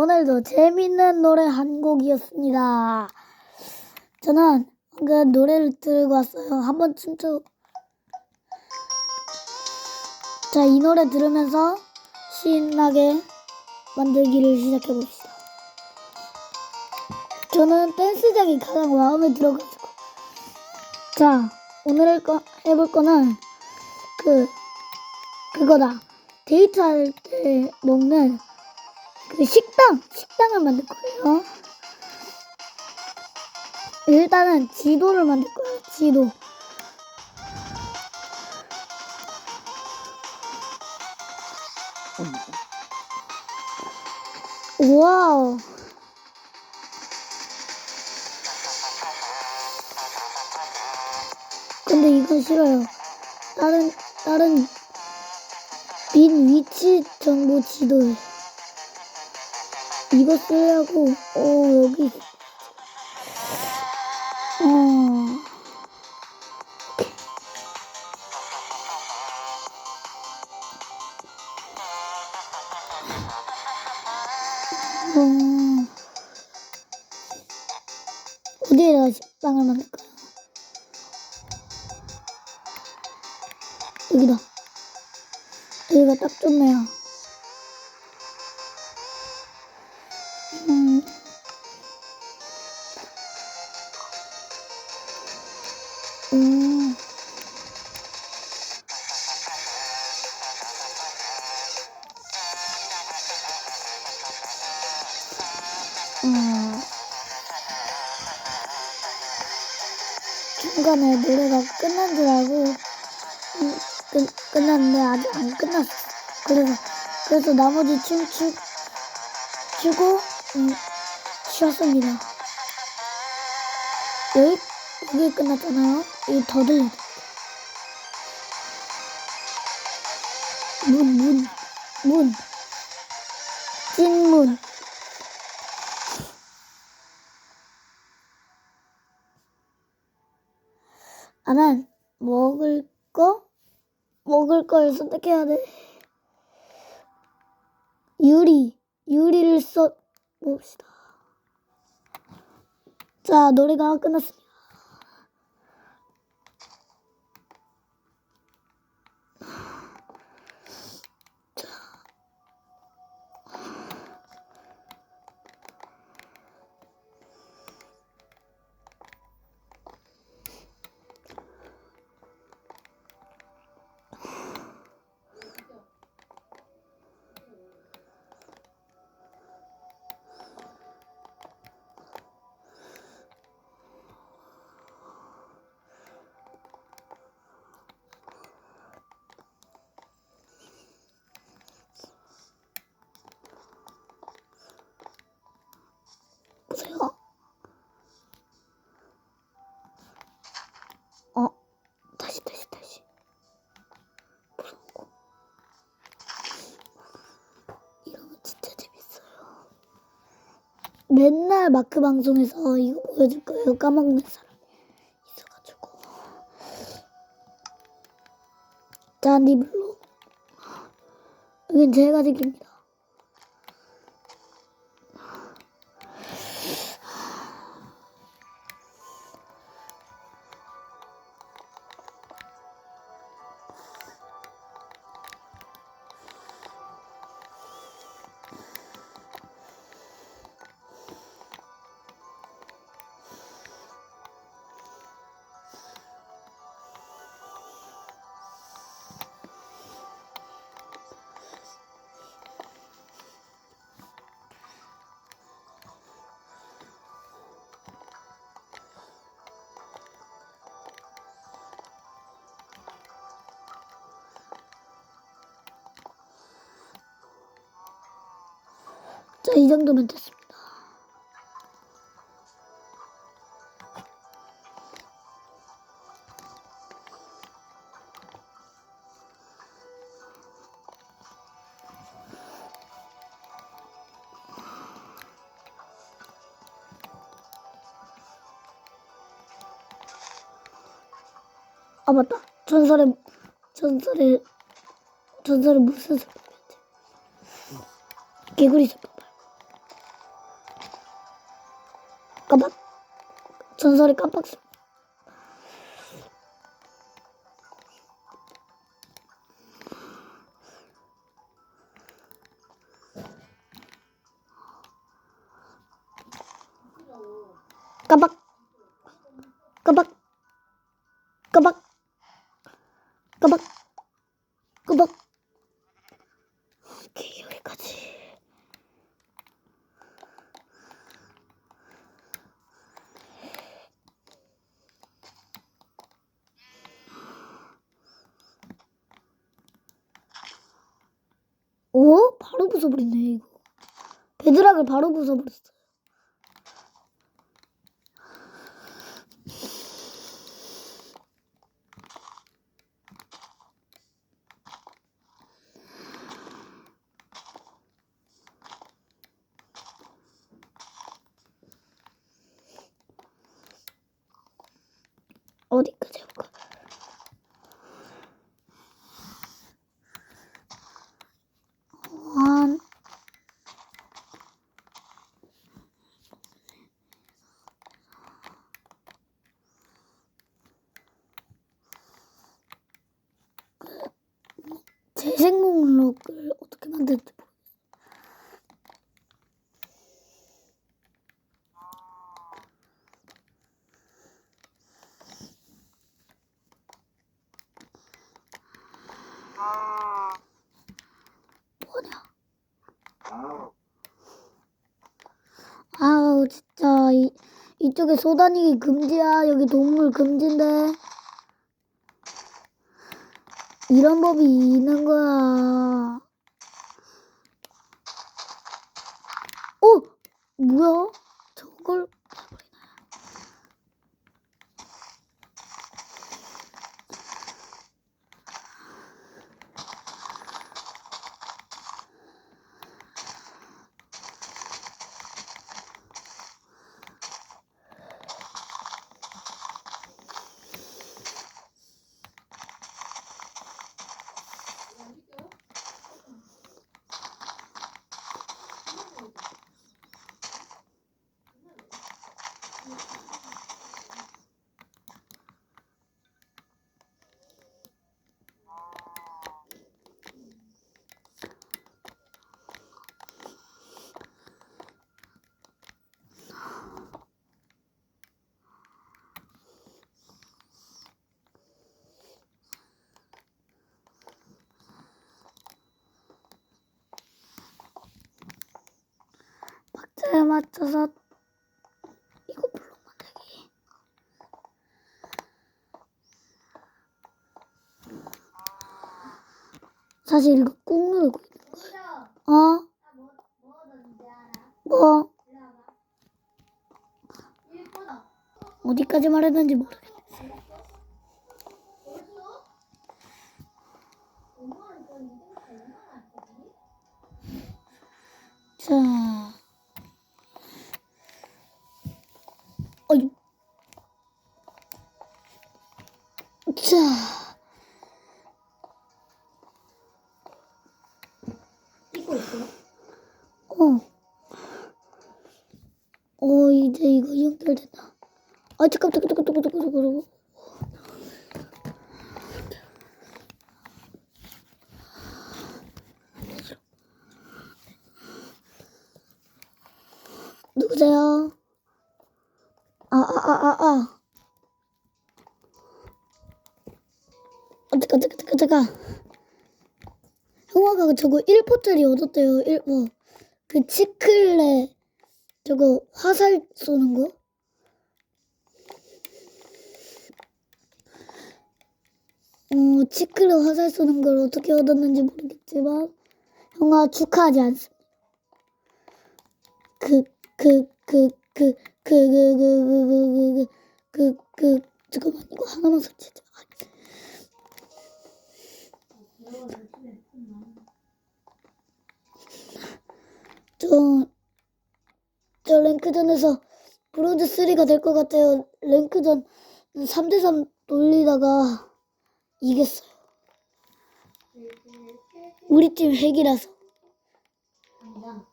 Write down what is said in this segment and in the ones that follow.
오늘도 재밌는 노래 한 곡이었습니다. 저는 방금 노래를 들고 왔어요. 한번 춤춰. 자, 이 노래 들으면서 신나게 만들기를 시작해 봅시다. 저는 댄스장이 가장 마음에 들어가지고. 자, 오늘 거, 해볼 거는 그, 그거다. 데이트할 때 먹는 그 식당, 식당을 만들 거예요. 일단은 지도를 만들 거예요, 지도. 와우. 근데 이건 싫어요. 다른, 다른 빈 위치 정보 지도에. 이거 쓰려고, 어, 여기. 어. 어. 어디에다가 식당을 만들까요? 여기다. 여기가 딱 좋네요. 음. 중간에 노래가 끝난 줄 알고 음, 끝, 끝났는데 아직 안 끝났어. 그래서 그래서 나머지 춤 추, 추고 음, 쉬었습니다. 여기 여기 끝났잖아요. 이더 들려. 문, 문, 문. 나는 먹을 거? 먹을 걸 선택해야 돼. 유리, 유리를 써 봅시다. 자, 노래가 끝났습니다. 보세요. 어, 다시, 다시, 다시. 무서운 거. 이러면 진짜 재밌어요. 맨날 마크 방송에서 이거 보여줄 거예요. 까먹는 사람이 있어가지고. 자, 니블로. 여긴 제가 지킵니다. 이 정도면 됐습니다. 아, 맞다. 전설의, 전설의, 전설의 무슨 설명이었지? 개구리 잡아 까닥 전설이 깜빡. 까박 까박 까박 까박 바로 부숴버렸어. 어디까지 할까? 한 재생 목록을 어떻게 만들지 모르겠어. 뭐냐? 아우 진짜 이 이쪽에 소다니기 금지야. 여기 동물 금지인데. 이런 법이 있는 거야. 박자에 맞춰서 이거 블록 만들기. 사실 이거 꾹 누르고 있는 거야. 어? 뭐? 어디까지 말했는지 모르겠네. 찍고 있어? 어. 어, 이제 이거 연결된다. 아, 잠깐, 잠깐, 잠깐, 잠깐, 잠깐, 잠깐. 누구세요? 아, 아, 아, 아, 아. 어, 잠깐, 잠깐, 잠깐, 잠깐. 형아가 저거 1포짜리 얻었대요, 1포. 그 치클레, 저거 화살 쏘는 거? 어, 치클레 화살 쏘는 걸 어떻게 얻었는지 모르겠지만, 형아 축하하지 않습니다. 그, 그, 그, 그, 그, 그, 그, 그, 그, 그, 그, 그, 잠깐만, 이거 하나만 설치자. 저, 저 랭크전에서 브로드 3가 될 것 같아요. 랭크전 3대3 돌리다가 이겼어요. 우리 팀 핵이라서. 아니다.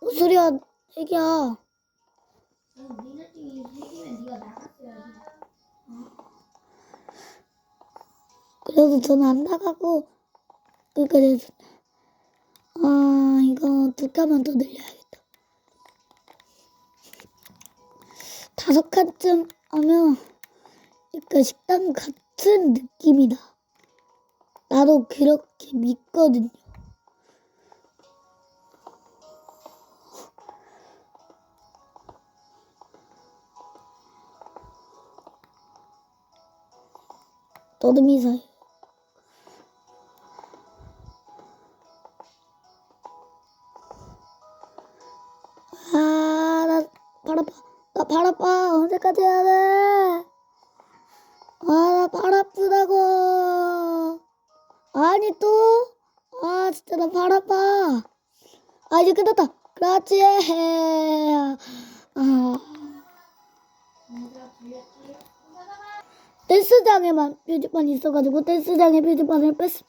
뭔 소리야, 핵이야. 그래서 저는 안 나가고 그 그래서 아 이거 두 칸만 더 늘려야겠다. 다섯 칸쯤 하면 약간 식당 같은 느낌이다. 나도 그렇게 믿거든요. 더듬이사요. 아, 얘들아, 들렸지? 댄스장에만 표지판 있어가지고 댄스장에 표지판을 뺐어.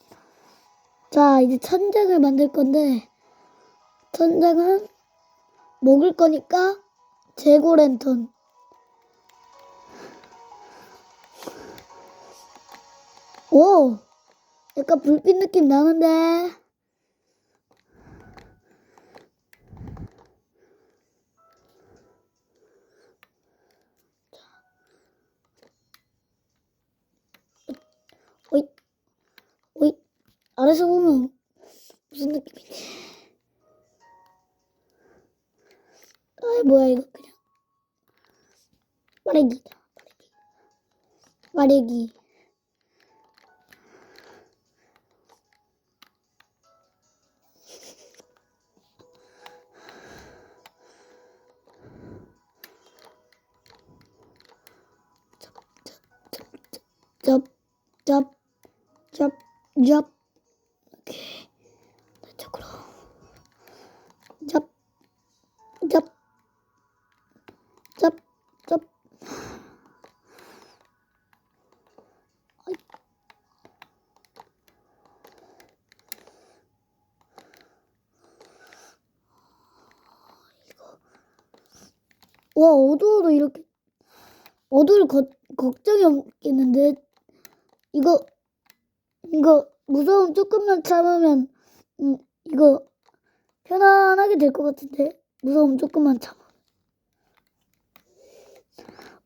자, 이제 천장을 만들 건데, 천장은 먹을 거니까 재고 랜턴. 오! 약간 불빛 느낌 나는데. 오이, 오이, 아래서 보면 무슨 느낌이지? 아이, 뭐야, 이쪽으로. 쩝, 쩝, 쩝, 쩝. 아이. 와, 어두워도 이렇게, 어두울 거, 걱정이 없겠는데, 이거 이거 무서움 조금만 참으면 음, 이거 편안하게 될 것 같은데 무서움 조금만 참아.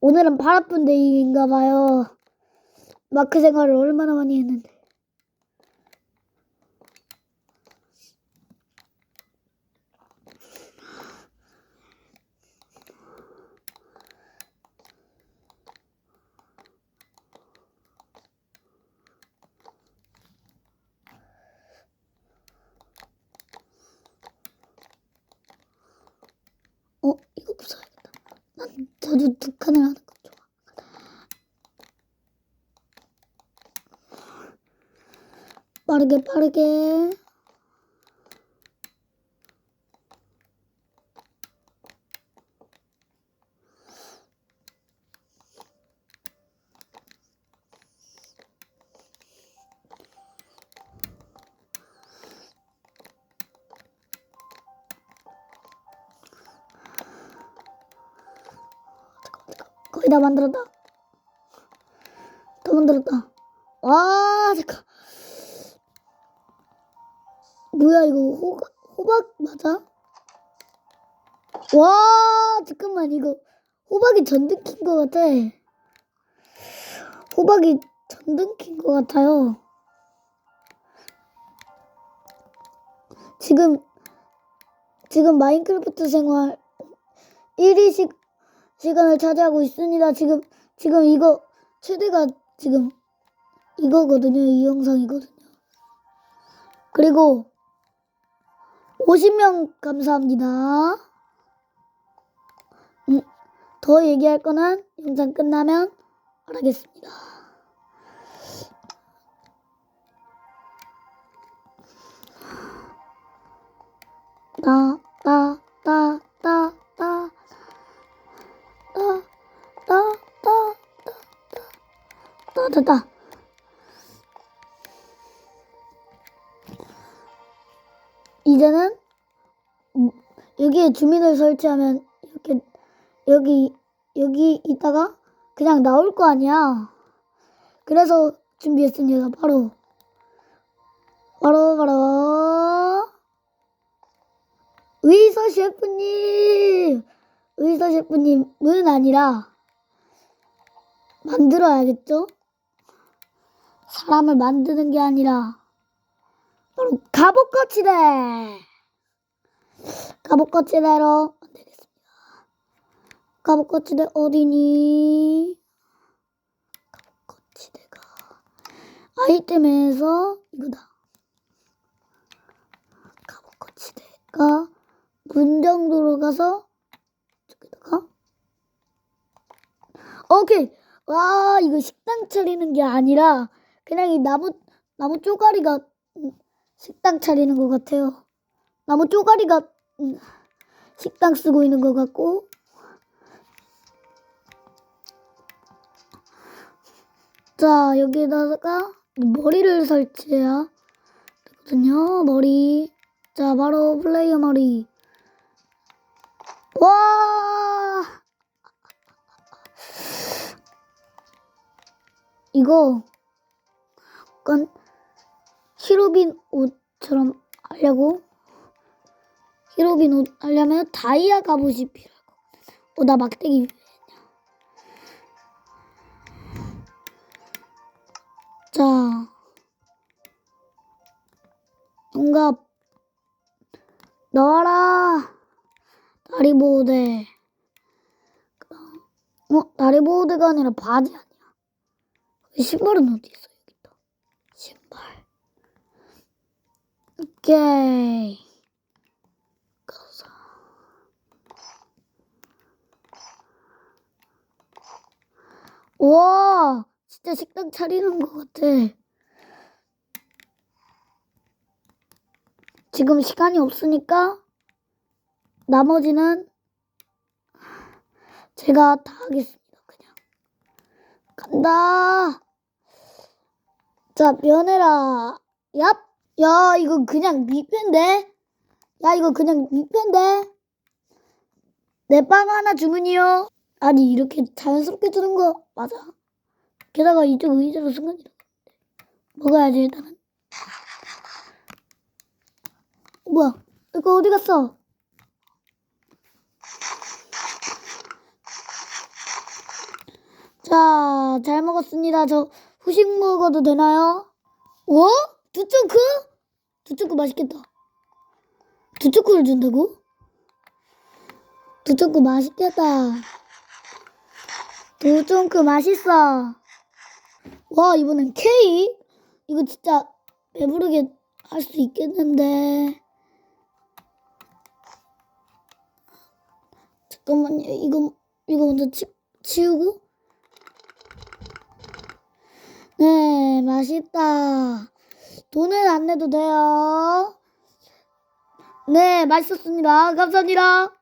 오늘은 발 아픈 데이인가 봐요. 마크 생활을 얼마나 많이 했는데. 어 이거 부숴야겠다. 난 자주 두 칸을 하는 거 좋아. 빠르게 빠르게. 다 만들었다. 다 만들었다. 와, 잠깐. 뭐야, 이거 호박, 호박 맞아? 와, 잠깐만, 이거 호박이 전등 킨 것 같아. 호박이 전등 킨 것 같아요. 지금, 지금 마인크래프트 생활 1위씩 시간을 차지하고 있습니다. 지금 지금 이거 최대가 지금 이거거든요. 이 영상이거든요. 그리고 50명 감사합니다. 음, 더 얘기할 거는 영상 끝나면 말하겠습니다. 따, 따, 따, 따, 따. 이제는 음, 여기에 주민을 설치하면 이렇게 여기 여기 있다가 그냥 나올 거 아니야. 그래서 준비했습니다. 바로 바로 바로 의서 셰프님 의서 셰프님은 아니라 만들어야겠죠? 사람을 만드는 게 아니라 바로 갑옷거치대 갑옷거치대로 만들겠습니다. 갑옷거치대 어디니? 갑옷거치대가 아이템에서 이거다. 갑옷거치대가 문정도로 가서 저기다가 오케이 와 이거 식당 차리는 게 아니라 그냥 이 나무 나무 쪼가리가 음, 식당 차리는 것 같아요. 나무 쪼가리가 음, 식당 쓰고 있는 것 같고 자 여기다가 머리를 설치해야 되거든요. 머리 자 바로 플레이어 머리 와 이거 약간 히로빈 옷처럼 하려고? 히로빈 옷 하려면 다이아 갑옷이 필요하고 어나 막대기 자. 뭔가 넣어라. 다리 보호대. 어 다리 보호대가 아니라 바지 아니야? 신발은 어디 있어 여기 있다 신발 오케이 우와 진짜 식당 차리는 것 같아. 지금 시간이 없으니까 나머지는 제가 다 하겠습니다 그냥. 간다. 자 면해라. 얍 야 이거 그냥 미편데 야 이거 그냥 미편데 내 빵 하나 주문이요 아니 이렇게 자연스럽게 주는 거 맞아 게다가 이쪽 의자로 순간이동 먹어야지 일단은 뭐야 이거 어디 갔어 자, 잘 먹었습니다. 저 후식 먹어도 되나요? 어? 두초크? 두초크 맛있겠다. 두초크를 준다고? 두초크 맛있겠다. 두초크 맛있어. 와, 이번엔 K? 이거 진짜 배부르게 할 수 있겠는데. 잠깐만요. 이거, 이거 먼저 치, 치우고. 네, 맛있다. 돈은 안 내도 돼요. 네, 맛있었습니다. 감사합니다.